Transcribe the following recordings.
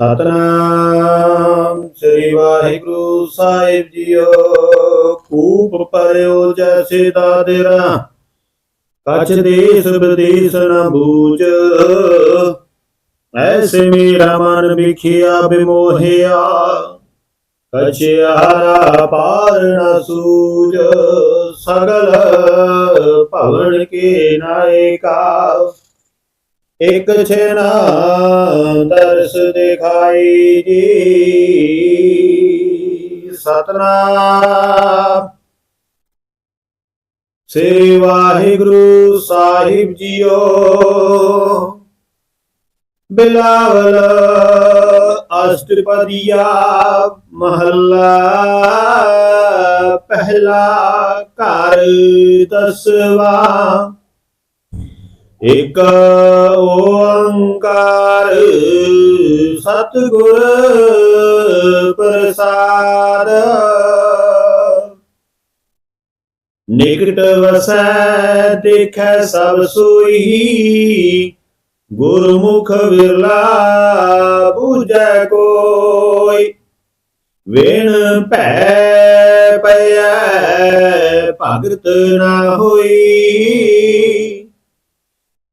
ਸਤਨਾਮ ਸ੍ਰੀ ਵਾਹਿਗੁਰੂ ਸਾਹਿਬ ਜੀਓ। ਕੂਪ ਪਰਿਓ ਜੈਸੇ ਦਾਦਰਾ ਕਛ ਦੇਸ ਵਿਦੇਸ ਨ ਬੂਝ। ਐਸੇ ਮੇਰਾ ਮਨ ਵਿਖਿਆ ਬਿਮੋਹਿਆ। ਕਛਿਆਰਾ ਪਾਰ ਨ ਸੂਝ। ਸਗਲ ਭਵਨ ਕੇ ਨਾਇਕਾ ਇਕ ਛੇਨਾ ਦਰਸ ਦਿਖਾਈ ਜੀ। ਸਤਨਾਮ। ਸ੍ਰੀ ਵਾਹਿਗੁਰੂ ਸਾਹਿਬ ਜੀਓ। ਬਿਲਾਵਲ ਅਸ਼ਟਪਦੀਆ ਮਹੱਲਾ ਪਹਿਲਾ ਘਰ ਦਸਵਾ ਇਕ ਓੰਕਾਰ ਸਤਿਗੁਰ ਪ੍ਰਸਾਦ। ਨਿਕਟ ਵਸੈ, ਦੇਖੈ ਸਭ ਸੋਈ। ਗੁਰਮੁਖ ਵਿਰਲਾ ਬੂਝੈ ਕੋਈ। ਵੇਣ ਭੈ ਪਿਆ ਭਗਤ ਨਾ ਹੋਈ।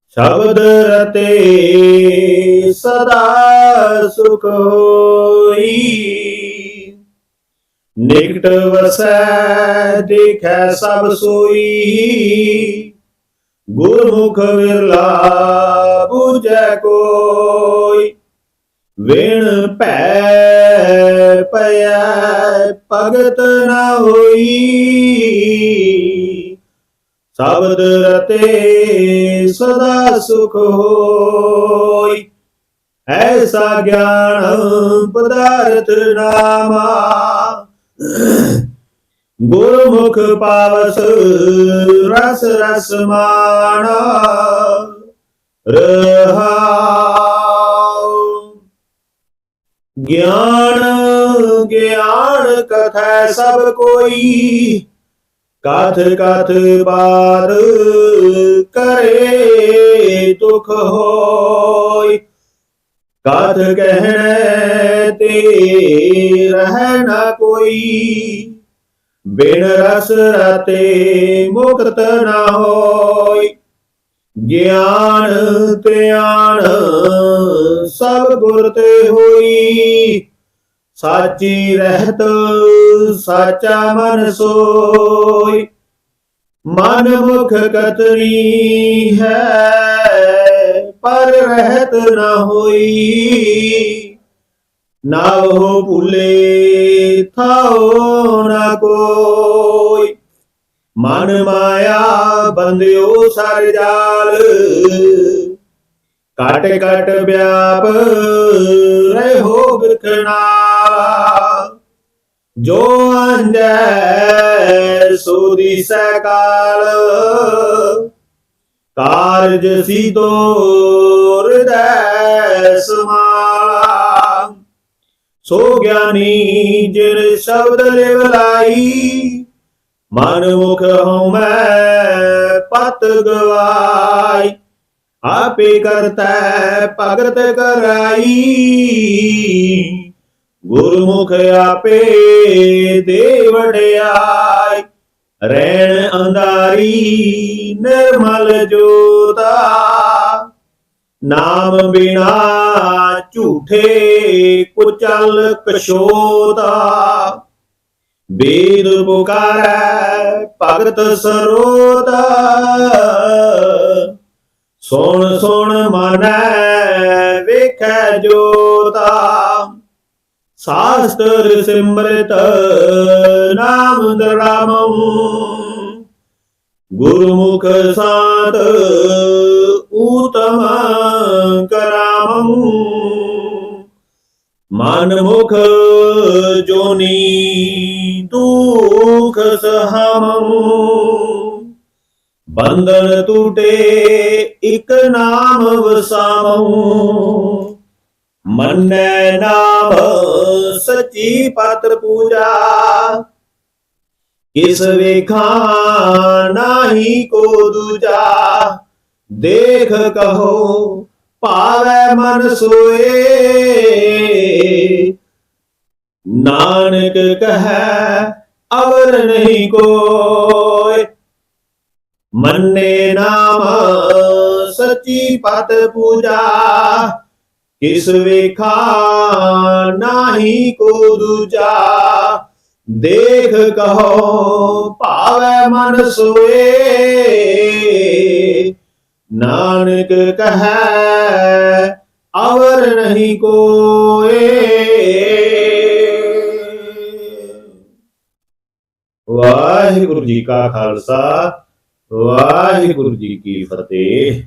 ਸ਼ਬਦ ਰਤੇ ਸਦਾ ਸੁਖ ਹੋਈ। ਨਿਕਟ ਵਸੈ, ਦੇਖੈ ਸਭ ਸੋਈ। ਗੁਰਮੁਖ ਵਿਰਲਾ ਬੂਝੈ ਕੋਈ। ਵੇਣ ਭੈ ਪਇਐ ਭਗਤ ਨਾ ਹੋਈ। ਸ਼ਬਦ ਰਤੇ ਸਦਾ ਸੁਖ ਹੋਈ। ਐਸਾ ਗਿਆਨ ਪਦਾਰਥ ਨਾਮਾ। ਗੁਰਮੁਖ ਪਾਵਸ ਰਸ ਰਸ ਮਾਣਾ ਰਹਾਉ। ਗਿਆਨ ਗਿਆਨ ਕਥੈ ਸਭ ਕੋਈ। ਕਥ ਕਥ ਬਾਤ ਕਰੇ ਦੁਖ ਹੋਈ ਕਥ ਕਹਿਣੈ ਤੇ ਰਹਿ ਨਾ ਕੋਈ। ਬਿਨ ਰਸ ਰਤੇ ਮੁਕਤ ਨਾ ਹੋਈ ਗਿਆਨ ਧਿਆਨ ਸਭ ਗੁਰ ਤੇ ਹੋਈ ਸਾਚੀ ਰਹਿਤ ਸਾਚਾ ਮਨ ਸੋਈ। ਮਨ ਮੁਖ ਕਤਰੀ ਹੈ, ਪਰ ਰਹਿਤ ਨਾ ਹੋਈ। ਨਾ ਹੋ ਭੁਲੇ ਥਾਓ ਨਾ ਕੋਈ। ਮਨ ਮਾਇਆ ਬੰਦਿਓ ਸਰ ਜਾਲ। ਕਟ ਕਟ ਵਿਆਪ, ਰਹਿਓ ਬਿਖਣਾ ਜੋ ਅੰਜੈ ਸੋਦੀ ਸਕਾਲ, ਕਾਰਜ ਸੀਤੋ ਹਿਰਦੈ ਸਮਾਲਾ। ਸੋ ਗਿਆਨੀ ਜਿਨ ਸ਼ਬਦ ਲਿਵ ਲਾਈ, ਮਨ ਮੁਖ ਹਉਮੈ ਪਤ ਗਵਾਈ। ਆਪੇ ਕਰਤਾ ਭਗਤ ਕਰਾਈ। ਗੁਰਮੁਖ ਆਪੇ ਦੇ ਵਡਿਆਈ ਰਹਿਣ ਅੰਧਾਰੀ ਨਿਰਮਲ ਜੋਤਾ। ਨਾਮ ਬਿਨਾ ਝੂਠੇ ਕੁਚਲ ਕਸ਼ੋਤਾ ਵੇਦ ਪੁਕਾਰੈ ਭਗਤ ਸਰੋਤਾ। ਸੁਣ ਸੁਣ ਮਨੈ ਵੇਖੈ ਜੋਤਾ। ਸਾਸਤਰ ਸਿਮਰਤ ਨਾਮ ਦਰਾਮੰ ਗੁਰਮੁਖ ਸਾਤ ਊਤਮ ਕਰਾਮੰ ਮਨ ਮੁਖ ਜੋਨੀ ਦੁਖ ਸਹਾਮੰ ਬੰਧਨ ਟੂਟੇ ਇਕ ਨਾਮ ਵਸਾਮਉ। ਮੰਨੈ ਨਾਮ ਸੱਚੀ ਪਾਤਰ ਪੂਜਾ। ਕਿਸ ਵੇਖਾ ਨਾਹੀ ਕੋ ਦੂਜਾ। ਦੇਖ ਕਹੋ, ਭਾਵੈ ਮਨ ਸੋਏ। ਨਾਨਕ ਕਹੈ, ਅਵਰ ਨਹੀਂ ਕੋਇ ਮੰਨੇ ਨਾਮ ਸੱਚੀ ਪਤ ਪੂਜਾ। ਕਿਸ ਵੇਖਾ ਨਾਹੀ ਕੋ ਦੂਜਾ? ਦੇਖ ਕਹੋ, ਭਾਵੈ ਮਨ ਸੋਏ। ਨਾਨਕ ਕਹੈ, ਅਵਰ ਨਹੀਂ ਕੋਏ। ਵਾਹਿਗੁਰੂ ਜੀ ਕਾ ਖਾਲਸਾ, ਵਾਹਿਗੁਰੂ ਜੀ ਕੀ ਫਤਿਹ।